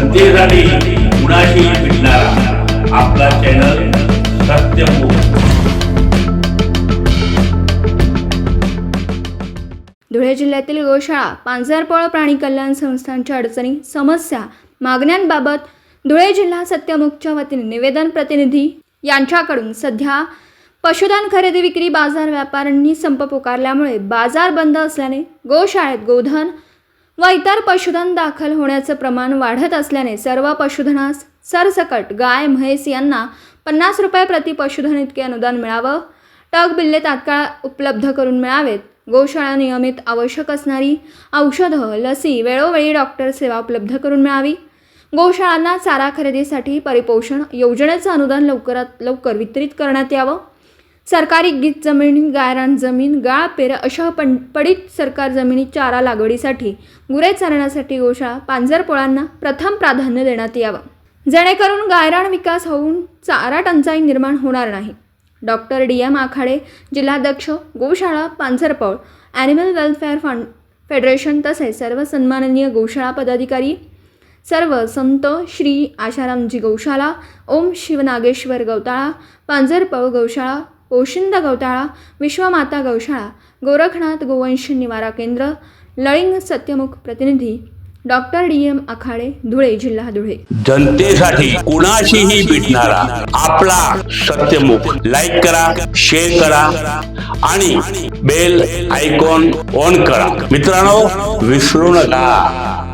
जनतेसाठी कुणाशी भेटणारा. आपला चॅनल सत्यमुख धुळे जिल्ह्यातील गोशाळा पांजरपळ प्राणी कल्याण संस्थांच्या अडचणी समस्या मागण्यांबाबत धुळे जिल्हा सत्यमुखच्या वतीने निवेदन प्रतिनिधी यांच्याकडून सध्या पशुधन खरेदी विक्री बाजार व्यापाऱ्यांनी संप पुकारल्यामुळे बाजार बंद असल्याने गोशाळेत गोधन व इतर पशुधन दाखल होण्याचं प्रमाण वाढत असल्याने सर्व पशुधनास सरसकट गाय म्हैस यांना पन्नास रुपये प्रति पशुधन इतके अनुदान मिळावं. टग बिल्ले तात्काळ उपलब्ध करून मिळावेत. गोशाळा नियमित आवश्यक असणारी औषधं लसी वेळोवेळी डॉक्टर सेवा उपलब्ध करून मिळावी. गोशाळांना चारा खरेदीसाठी परिपोषण योजनेचं अनुदान लवकरात लवकर वितरित करण्यात यावं. सरकारी गीत जमीन गायरान जमीन गाळ पेर अशा पण पडीत सरकार जमिनी चारा लागवडीसाठी गुरे चारण्यासाठी गोशाळा पांजरपोळांना प्रथम प्राधान्य देण्यात यावं. जेणेकरून गायरान विकास होऊन चारा टंचाई निर्माण होणार नाही. Doctor D. एम. आखाडे जिल्हाध्यक्ष गोशाळा पांझरपळ ॲनिमल वेलफेअर फंड फेडरेशन तसेच सर्व सन्माननीय गोशाळा पदाधिकारी सर्व संत श्री आशारामजी गौशाला ओम शिवनागेश्वर गौताळा पांझरपळ गौशाळा पोशिंद गौताळा विश्वमाता गौशाळा गोरखनाथ गोवंश निवारा केंद्र लळिंग सत्यमुख प्रतिनिधी doctor D M Akhade Dhule जिल्हा धुळे. जनतेसाठी कुणाशीही भेटणारा आपला सत्यमुख लाईक करा शेअर करा आणि बेल आयकॉन ऑन करा. मित्रांनो विसरू नका.